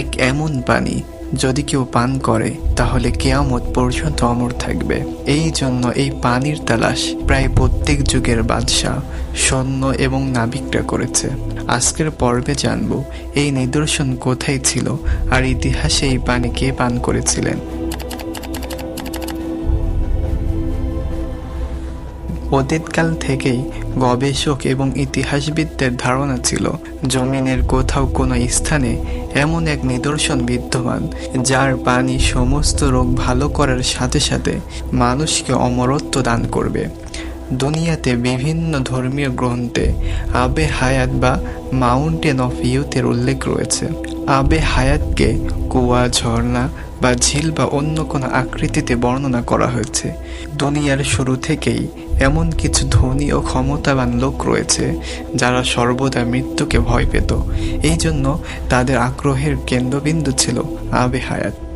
এক এমন পানি যদি কেউ পান করে, তাহলে কেয়ামত পর্যন্ত অমর থাকবে। এই জন্য এই পানির তালাশ প্রায় প্রত্যেক যুগের বাদশাহ, সৈন্য এবং নাবিকরা করেছে। আজকের পর্বে জানব, এই নিদর্শন কোথায় ছিল আর ইতিহাসে এই পানি কে পান করেছিলেন। অতীতকাল থেকেই গবেষক এবং ইতিহাসবিদদের ধারণা ছিল, জমিনের কোথাও কোনো স্থানে এমন এক নিদর্শন বিদ্যমান, যার পানি সমস্ত রোগ ভালো করার সাথে সাথে মানুষকে অমরত্ব দান করবে। দুনিয়াতে বিভিন্ন ধর্মীয় গ্রন্থে আবে হায়াত বা মাউন্টেন অফ ইউথের উল্লেখ রয়েছে। আবে হায়াতকে কুয়া, ঝর্ণা বা ঝিল বা অন্য কোনো আকৃতিতে বর্ণনা করা হয়েছে। দুনিয়ার শুরু থেকেই এমন কিছু ধনী ও ক্ষমতাবান লোক রয়েছে যারা সর্বদা মৃত্যুকে ভয় পেত। এই জন্য তাদের আগ্রহের কেন্দ্রবিন্দু ছিল আবে হায়াত।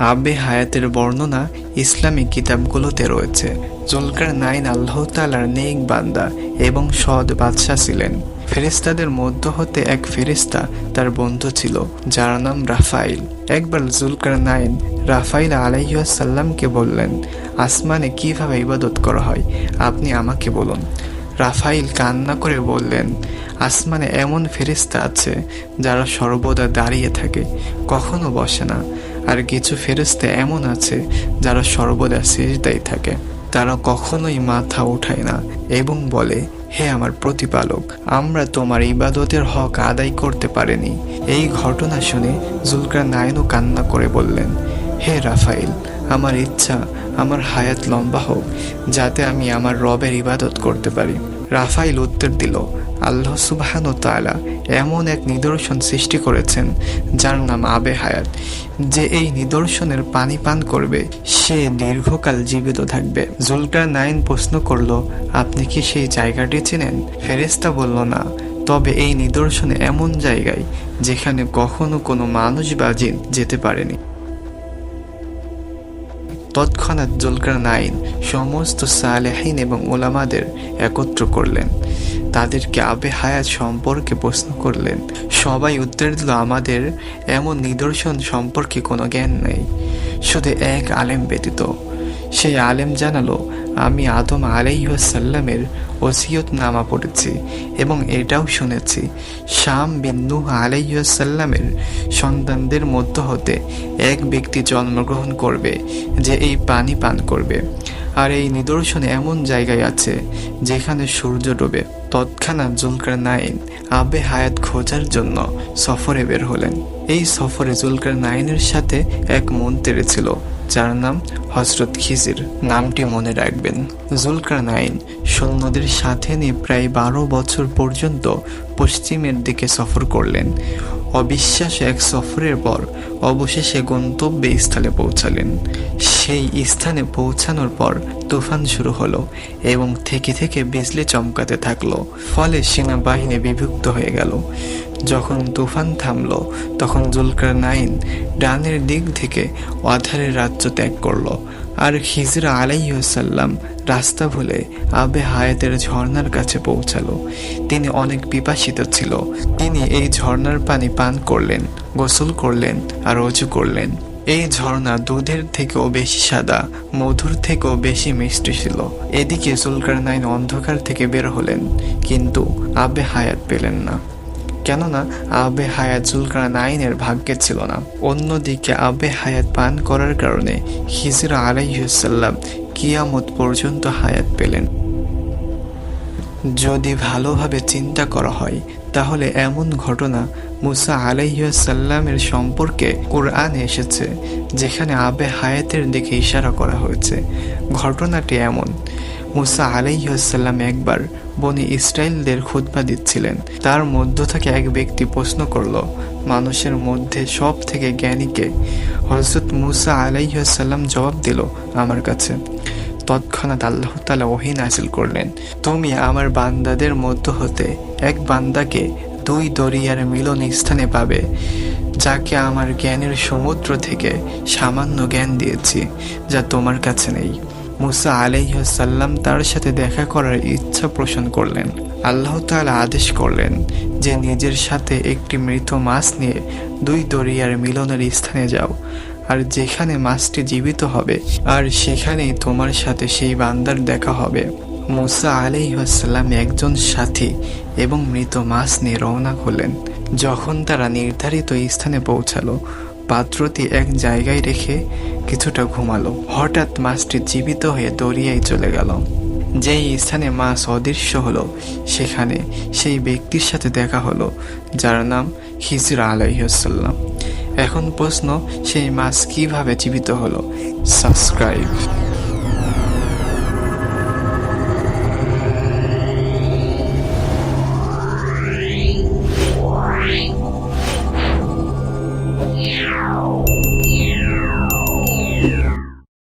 আবে হায়াতের বর্ণনা ইসলামী কিতাবগুলোতে রয়েছে। জুলকার নাইন আল্লাহ তালার নেক বান্দা এবং সৎ বাদশাহ ছিলেন। ফেরিস্তাদের মধ্য হতে এক ফেরিস্তা তার বন্ধু ছিল, যার নাম রাফাইল। একবার জুলকার নাইন রাফাইল আলাইসাল্লামকে বললেন, আসমানে কীভাবে ইবাদত করা হয়? আপনি আমাকে বলুন। রাফাইল কান্না করে বললেন, আসমানে এমন ফেরিস্তা আছে যারা সর্বদা দাঁড়িয়ে থাকে, কখনো বসে না। আর কিছু ফেরিস্তা এমন আছে যারা সর্বদা শেষদাই থাকে। তারা কখনোই মাথা উঠায় না এবং বলে, হে আমার প্রতিপালক, আমরা তোমার ইবাদতের হক আদায় করতে পারিনি। এই ঘটনা শুনে জুলকার নায়নও কান্না করে বললেন, হে রাফাইল আমার ইচ্ছা, আমার হায়াত লম্বা হোক, যাতে আমি আমার রবের ইবাদত করতে পারি। রাফাইল উত্তর দিল, আল্লাহ সুবাহান তালা এমন এক নিদর্শন সৃষ্টি করেছেন যার নাম আবে হায়াত। যে এই নিদর্শনের পানি পান করবে, সে দীর্ঘকাল জীবিত থাকবে। জুলকার নাইন প্রশ্ন করল, আপনি কি সেই জায়গাটি চেনেন? ফেরেস্তা বলল, না, তবে এই নিদর্শনে এমন জায়গায় যেখানে কখনো কোনো মানুষ বা জিন যেতে পারেনি। তৎক্ষণাৎ জুলকার নাইন সমস্ত সালেহীন এবং ওলামাদের একত্র করলেন। তাদেরকে আবে হায়াত সম্পর্কে প্রশ্ন করলেন, সবাই উত্তর দিল, আমাদের এমন নিদর্শন সম্পর্কে কোনো জ্ঞান নেই। শুধু এক আলেম ব্যতীত সেই আলেম জানালো, আমি আদম আলাইসাল্লামের ওসিয়ত নামা পড়েছি এবং এটাও শুনেছি, শাম বিন্দু আলাইসাল্লামের সন্তানদের মধ্য হতে এক ব্যক্তি জন্মগ্রহণ করবে যে এই পানি পান করবে। আর এই নিদর্শনে এমন জায়গায় আছে যেখানে সূর্য ডোবে। তৎক্ষণাৎ জুলকার নাইন আবে হায়াত খোঁজার জন্য সফরে বের হলেন। এই সফরে জুলকার নাইনের সাথে এক মন্ত্রী ছিল যার নাম হজরত খিজির। নামটি মনে রাখবেন। জুলকার নাইন সৈন্যদের সাথে নিয়ে প্রায় বারো বছর পর্যন্ত পশ্চিমের দিকে সফর করলেন। অবিশ্বাস এক সফরের পর অবশেষে গন্তব্যে স্থলে পৌঁছালেন। সেই স্থানে পৌঁছানোর পর তুফান শুরু হলো এবং থেকে থেকে বিজলি চমকাতে থাকল। ফলে সেনাবাহিনী বিভক্ত হয়ে গেল। যখন তুফান থামলো, তখন জুলকার নাইন ডানের দিক থেকে অধারের রাজ্য ত্যাগ করল। আর খিজরা আলাইসাল্লাম রাস্তা ভুলে আবে হায়াতের ঝর্নার কাছে পৌঁছালো। তিনি অনেক পিপাসিত ছিল। তিনি এই ঝর্নার পানি পান করলেন, গোসল করলেন আর অজু করলেন। এই ঝর্ণা দুধের থেকেও বেশি সাদা, মধুর থেকেও বেশি মিষ্টি ছিল। এদিকে জুলকার নাইন অন্ধকার থেকে বের হলেন, কিন্তু আবে হায়াত পেলেন না। কেননা আবে হায়াত জুলকার নাইনের ভাগ্যে ছিল না। অন্যদিকে আবে হায়াত পান করার কারণে হিজরা আলাইসাল্লাম কিয়ামত পর্যন্ত হায়াত পেলেন। যদি ভালোভাবে চিন্তা করা হয়, তাহলে এমন ঘটনা মুসা আলাইসাল্লামের সম্পর্কে কোরআনে এসেছে, যেখানে আবে হায়াতের দিকে ইশারা করা হয়েছে। ঘটনাটি এমন মুসা আলাইসাল্লাম একবার বনি ইসরায়েলদের খুতবা দিচ্ছিলেন। তার মধ্য থেকে এক ব্যক্তি প্রশ্ন করল, মানুষের মধ্যে সব থেকে জ্ঞানীকে হজরত মুসা আলাইসাল্লাম জবাব দিল, আমার কাছে। তৎক্ষণাৎ আল্লাহ তালা ওহিন হাসিল করলেন, তুমি আমার বান্দাদের মধ্য হতে এক বান্দাকে দুই দরিয়ার মিলন স্থানে পাবে, যাকে আমার জ্ঞানের সমুদ্র থেকে সামান্য জ্ঞান দিয়েছি, যা তোমার কাছে নেই। মুসা আলাইসাল্লাম তার সাথে দেখা করার ইচ্ছা পোষণ করলেন। আল্লাহ তাআলা আদেশ করলেন যে নিজের সাথে একটি মৃত মাছ নিয়ে দুই দরিয়ার মিলনের স্থানে যাও, আর যেখানে মাছটি জীবিত হবে, আর সেখানেই তোমার সাথে সেই বান্দার দেখা হবে। মুসা আলাইসাল্লাম একজন সাথী এবং মৃত মাছ নিয়ে রওনা হলেন। যখন তারা নির্ধারিত স্থানে পৌঁছালো পাত্রটি এক জায়গায় রেখে কিছুটা ঘুমালো। হঠাৎ মাছটি জীবিত হয়ে দরিয়ায় চলে গেল। যেই স্থানে মাছ অদৃশ্য হলো, সেখানে সেই ব্যক্তির সাথে দেখা হলো, যার নাম খিজরা আলাইসাল্লাম এখন প্রশ্ন, সেই মাছ কীভাবে জীবিত হলো? সাবস্ক্রাইব।